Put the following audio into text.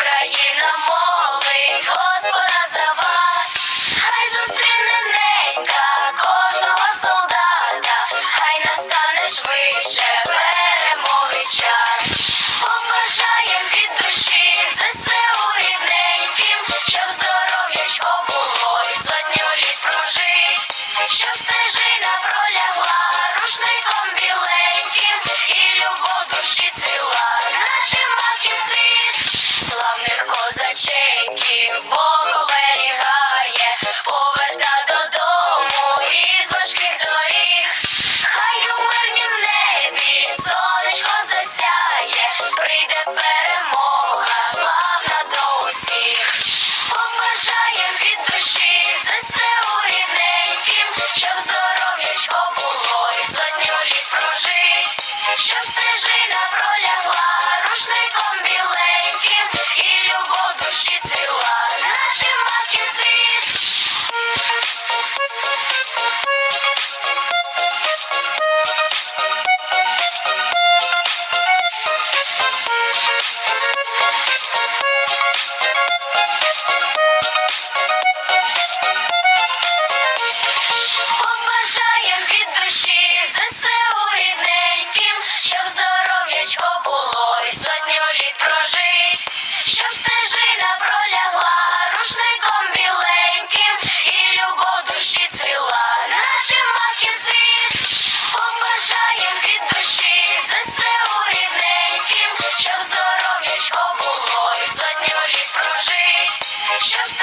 Україна молить Господа за вас, хай зустріне ненька кожного солдата, хай настане швидше перемоги час. Побажаєм від душі ЗСУ рідненьким, щоб здоров'ячко було і сотню літ прожить, щоб стежина пролягла рушником біленьким і любов душі цілим. Щоб стежина пролягла рушником біленьким, і любов душі рідненьким,